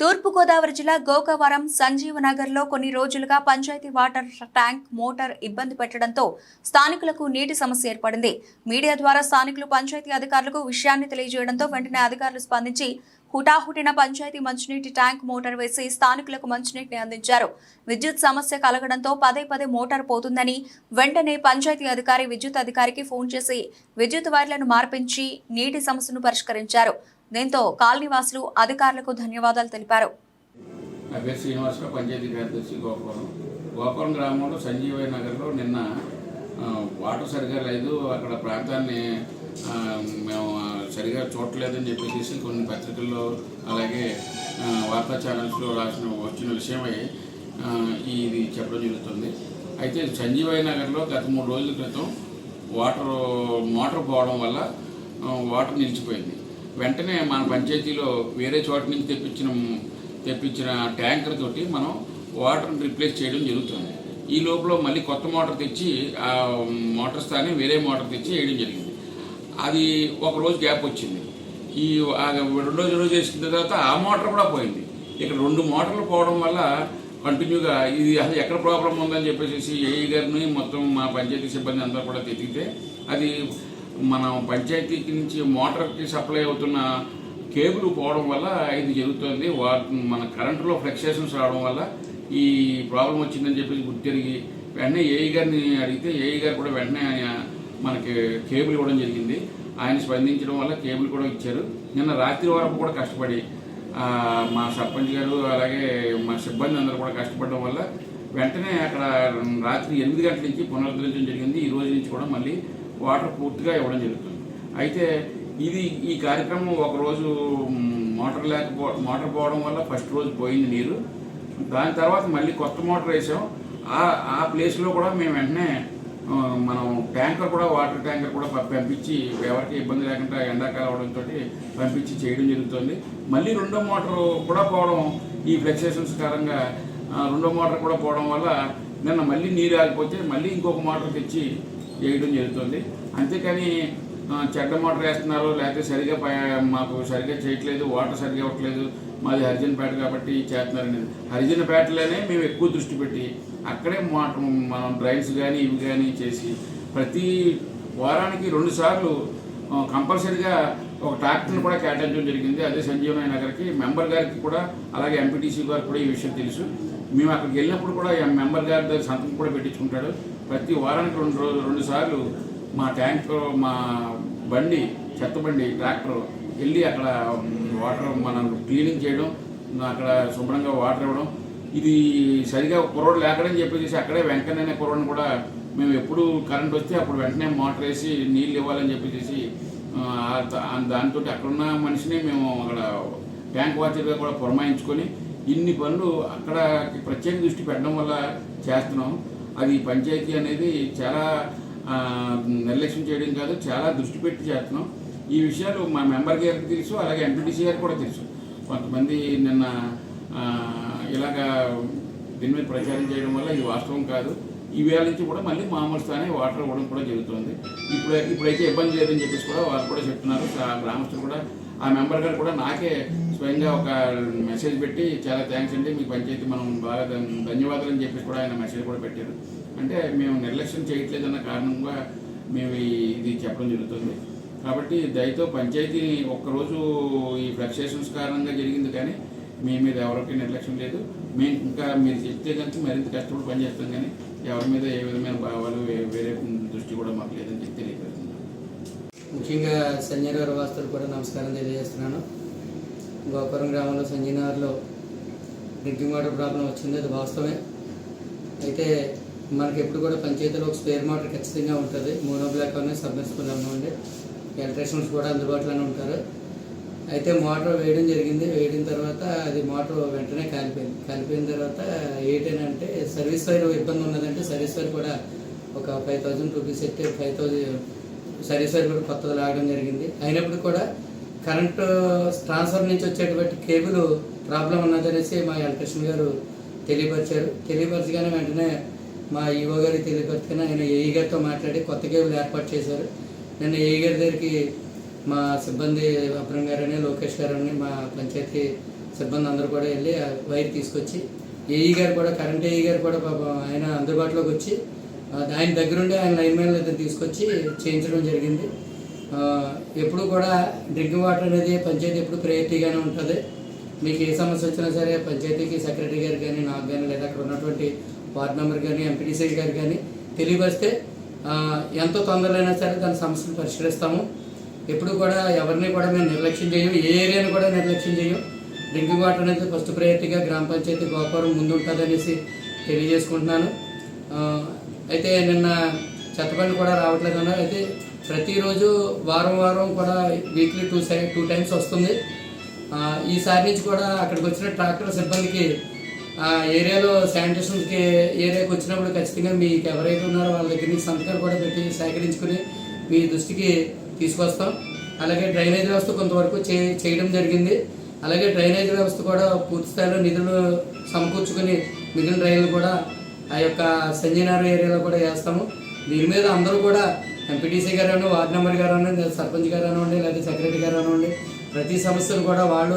తూర్పుగోదావరి జిల్లా గోకవరం సంజీవనగర్లో కొన్ని రోజులుగా పంచాయతీ వాటర్ ట్యాంక్ మోటార్ ఇబ్బంది పెట్టడంతో స్థానికులకు నీటి సమస్య ఏర్పడింది. మీడియా ద్వారా స్థానికులు పంచాయతీ అధికారులకు విషయాన్ని తెలియజేయడంతో వెంటనే అధికారులు స్పందించి హుటాహుటిన పంచాయతీ మంచినీటి ట్యాంక్ మోటార్ వేసి స్థానికులకు మంచినీటిని అందించారు. విద్యుత్ సమస్య కలగడంతో పదే పదే మోటార్ పోతుందని వెంటనే పంచాయతీ అధికారి విద్యుత్ అధికారికి ఫోన్ చేసి విద్యుత్ వైర్లను మార్పించి నీటి సమస్యను పరిష్కరించారు. దీంతో కాలనీవాసులు అధికారులకు ధన్యవాదాలు తెలిపారు. నా పేరు శ్రీనివాసరావు పంచాయతీ కార్యదర్శి గోపురం గోపురం గ్రామంలో సంజీవయ్య నగర్లో నిన్న వాటర్ సరిగా లేదు. అక్కడ ప్రాంతాన్ని మేము సరిగా చూడలేదని చెప్పేసి కొన్ని పత్రికల్లో అలాగే వార్తా ఛానల్స్లో రాసిన వచ్చిన విషయమై ఇది చెప్పడం జరుగుతుంది. అయితే సంజీవయ్య నగర్లో గత మూడు రోజుల క్రితం వాటర్ మోటార్ పోవడం వల్ల వాటర్ నిలిచిపోయింది. వెంటనే మన పంచాయతీలో వేరే చోట నుంచి తెప్పించిన తెప్పించిన ట్యాంకర్ తోటి మనం వాటర్ని రిప్లేస్ చేయడం జరుగుతుంది. ఈ లోపల మళ్ళీ కొత్త మోటార్ తెచ్చి ఆ మోటార్ స్థానే వేరే మోటార్ తెచ్చి వేయడం జరిగింది. అది ఒక రోజు గ్యాప్ వచ్చింది. ఈ రెండు రెండో రోజు వేసిన తర్వాత ఆ మోటార్ కూడా పోయింది. ఇక్కడ రెండు మోటార్లు పోవడం వల్ల కంటిన్యూగా ఇది అసలు ఎక్కడ ప్రాబ్లం ఉందని చెప్పేసి ఏఈ గారిని మొత్తం మా పంచాయతీ సిబ్బంది అందరూ కూడా తెచ్చితే అది మనం పంచాయతీకి నుంచి మోటార్కి సప్లై అవుతున్న కేబుల్ పోవడం వల్ల ఇది జరుగుతుంది. వా మన కరెంటులో ఫ్లక్సేషన్స్ రావడం వల్ల ఈ ప్రాబ్లం వచ్చిందని చెప్పేసి గుర్తిరిగి వెంటనే ఏఈ గారిని అడిగితే ఏఈ గారు కూడా వెంటనే ఆయన మనకి కేబుల్ ఇవ్వడం జరిగింది. ఆయన స్పందించడం వల్ల కేబుల్ కూడా ఇచ్చారు. నిన్న రాత్రి వరకు కూడా కష్టపడి మా సర్పంచ్ గారు అలాగే మా సిబ్బంది అందరూ కూడా కష్టపడడం వల్ల వెంటనే అక్కడ రాత్రి ఎనిమిది గంటల నుంచి పునరుద్ధరించడం జరిగింది. ఈ రోజు నుంచి కూడా మళ్ళీ వాటర్ పూర్తిగా ఇవ్వడం జరుగుతుంది. అయితే ఇది ఈ కార్యక్రమం ఒకరోజు మోటార్ లేకపో మోటార్ పోవడం వల్ల ఫస్ట్ రోజు పోయింది నీరు. దాని తర్వాత మళ్ళీ కొత్త మోటార్ వేసాం. ఆ ఆ ప్లేస్లో కూడా మేము వెంటనే మనం ట్యాంకర్ కూడా వాటర్ ట్యాంకర్ కూడా పంపించి ఎవరికి ఇబ్బంది లేకుండా ఎండాకాలం అవడంతో పంపించి చేయడం జరుగుతుంది. మళ్ళీ రెండో మోటార్ కూడా పోవడం ఈ ఫ్లెక్సేషన్స్ కారణంగా రెండో మోటార్ కూడా పోవడం వల్ల నిన్న మళ్ళీ నీరు ఆగిపోతే మళ్ళీ ఇంకొక మోటార్ తెచ్చి చేయడం జరుగుతుంది. అంతేకాని చెడ్డ మోటార్ వేస్తున్నారు లేకపోతే సరిగా ప- మాకు సరిగా చేయట్లేదు వాటర్ సరిగా ఇవ్వట్లేదు మాది హరిజనపేట కాబట్టి చేస్తున్నారని హరిజనపేటలోనే మేము ఎక్కువ దృష్టి పెట్టి అక్కడే మోటార్ మనం డ్రైన్స్ కానీ ఇవి కానీ చేసి ప్రతి వారానికి రెండు సార్లు కంపల్సరీగా ఒక ట్రాక్టర్ని కూడా కేటాయించడం జరిగింది. అదే సంజీవనాయ నగర్కి. మెంబర్ గారికి కూడా అలాగే ఎంపీటీసీ గారికి కూడా ఈ విషయం తెలుసు. మేము అక్కడికి వెళ్ళినప్పుడు కూడా మెంబర్ గారి దగ్గర సంతకం కూడా పెట్టించుకుంటాడు. ప్రతి వారానికి రెండు రోజులు రెండు సార్లు మా ట్యాంక్ మా బండి చెత్త బండి ట్రాక్టర్ వెళ్ళి అక్కడ వాటర్ మనం క్లీనింగ్ చేయడం అక్కడ శుభ్రంగా వాటర్ ఇవ్వడం. ఇది సరిగా కుర్రోడు లేకడని చెప్పేసి అక్కడే వెంకన్న కుర్రోడిని కూడా మేము ఎప్పుడు కరెంట్ వస్తే అప్పుడు వెంటనే మోటార్ వేసి నీళ్ళు ఇవ్వాలని చెప్పేసి దాంతో అక్కడున్న మనిషిని మేము అక్కడ ట్యాంక్ వాచర్గా కూడా పురమాయించుకొని ఇన్ని పనులు అక్కడ ప్రత్యేక దృష్టి పెట్టడం వల్ల చేస్తున్నాం. అది పంచాయతీ అనేది చాలా నిర్లక్ష్యం చేయడం కాదు చాలా దృష్టి పెట్టి చేస్తున్నాం. ఈ విషయాలు మా మెంబర్ గారికి తెలుసు అలాగే ఎంపీటీసీ గారికి కూడా తెలుసు. కొంతమంది నిన్న ఇలాగా దీని మీద ప్రచారం చేయడం వల్ల ఇది వాస్తవం కాదు. ఈ నుంచి కూడా మళ్ళీ మామూలు స్థానే వాటర్ ఇవ్వడం కూడా జరుగుతుంది. ఇప్పుడు ఇప్పుడైతే ఇబ్బంది లేదని చెప్పేసి కూడా వాళ్ళు కూడా చెప్తున్నారు. ఆ గ్రామస్తులు కూడా ఆ మెంబర్ గారు కూడా నాకే స్వయంగా ఒక మెసేజ్ పెట్టి చాలా థ్యాంక్స్ అండి. మీ పంచాయతీ మనం బాగా ధన్యవాదాలు అని చెప్పేసి కూడా ఆయన మెసేజ్ కూడా పెట్టారు. అంటే మేము నిర్లక్ష్యం చేయట్లేదన్న కారణంగా మేము ఇది చెప్పడం జరుగుతుంది. కాబట్టి దయతో పంచాయతీని ఒక్కరోజు ఈ ఫ్లక్సేషన్స్ కారణంగా జరిగింది కానీ మీ మీద ఎవరికి నిర్లక్ష్యం లేదు. మేము ఇంకా మీరు చెప్తే కనుక మరింత కష్టపడి పనిచేస్తాం కానీ ఎవరి మీద ఏ విధమైన భావాలు వేరే దృష్టి కూడా మాకు లేదని చెప్పి ముఖ్యంగా ముఖ్యంగా గారు వాస్తులకు కూడా నమస్కారం తెలియజేస్తున్నాను. గోపురం గ్రామంలో సంజయనగర్లో డ్రింకింగ్ వాటర్ ప్రాబ్లం వచ్చింది అది వాస్తవమే. అయితే మనకి ఎప్పుడు కూడా పంచాయతీలో ఒక స్పేర్ మోటార్ ఖచ్చితంగా ఉంటుంది. మోనో బ్లాక్ అనేది సబ్మెర్సిబుల్ ఉండి. ఎలక్ట్రీషియన్స్ కూడా అందుబాటులోనే ఉంటారు. అయితే మోటార్ వేయడం జరిగింది. వేయడం తర్వాత అది మోటార్ వెంటనే కాలిపోయింది. కాలిపోయిన తర్వాత ఏంటంటే సర్వీస్ వైర్ ఇబ్బంది ఉన్నదంటే సర్వీస్ వైర్ కూడా ఒక five thousand rupees eighty five thousand service wire కూడా కొత్తది లాగడం జరిగింది. అయినప్పుడు కూడా కరెంటు ట్రాన్స్ఫర్ నుంచి వచ్చేటువంటి కేబుల్ ప్రాబ్లం ఉన్నదనేసి మా ఎలక్ట్రీషియన్ గారు తెలియపరిచారు. తెలియపరచగానే వెంటనే మా ఈవో గారికి తెలియపరచగానే ఆయన ఏఈ గారితో మాట్లాడి కొత్త కేబుల్ ఏర్పాటు చేశారు. నేను ఏఈ గారి దగ్గరికి మా సిబ్బంది అబ్రం గారని లోకేష్ గారని మా పంచాయతీ సిబ్బంది అందరూ కూడా వెళ్ళి వైర్ తీసుకొచ్చి ఏఈ గారు కూడా కరెంట్ ఏఈ గారు కూడా పాపం ఆయన అందుబాటులోకి వచ్చి ఆయన దగ్గరుండి ఆయన లైన్ మ్యాన్ ఇద్దరు తీసుకొచ్చి చేయించడం జరిగింది. ఎప్పుడు కూడా డ్రింకింగ్ వాటర్ అనేది పంచాయతీ ఎప్పుడు ప్రయారిటీగానే ఉంటుంది. మీకు ఏ సమస్య వచ్చినా సరే పంచాయతీకి సెక్రటరీ గారు కానీ నాకు కానీ లేదా అక్కడ ఉన్నటువంటి వార్డ్ మెంబర్ కానీ ఎంపీటీసీ గారు కానీ తెలియపరిస్తే ఎంతో తొందరలైనా సరే దాని సమస్యను పరిష్కరిస్తాము. ఎప్పుడు కూడా ఎవరిని కూడా మేము నిర్లక్ష్యం చేయము. ఏ ఏరియాను కూడా నిర్లక్ష్యం చేయము. డ్రింకింగ్ వాటర్ అనేది ఫస్ట్ ప్రయారిటీగా గ్రామ పంచాయతీ గోపురం ముందు ఉంటుంది అనేసి తెలియజేసుకుంటున్నాను అయితే నిన్న చెత్తబండి కూడా రావట్లేదన్నారు అయితే ప్రతిరోజు వారం వారం కూడా వీక్లీ టూ సై టూ టైమ్స్ వస్తుంది. ఈసారి నుంచి కూడా అక్కడికి వచ్చిన ట్రాక్టర్ సిబ్బందికి ఆ ఏరియాలో శానిటేషన్కి ఏరియాకి వచ్చినప్పుడు ఖచ్చితంగా మీకు ఎవరైతే ఉన్నారో వాళ్ళ దగ్గర నుంచి సంతకాలు కూడా పెట్టి సేకరించుకుని మీ దృష్టికి తీసుకొస్తాం. అలాగే డ్రైనేజ్ వ్యవస్థ కొంతవరకు చే చేయడం జరిగింది. అలాగే డ్రైనేజ్ వ్యవస్థ కూడా పూర్తి స్థాయిలో నిధులు సమకూర్చుకుని మిగిలిన డ్రైన్లు కూడా ఆ యొక్క సంజయనగర్ ఏరియాలో కూడా వేస్తాము. దీని మీద అందరూ కూడా ఎంపీటీసీ గారు వార్డ్ నెంబర్ గారు అనండి సర్పంచ్ గారు అనండి లేదా సెక్రటరీ గారు అనండి ప్రతి సమస్యను కూడా వాళ్ళు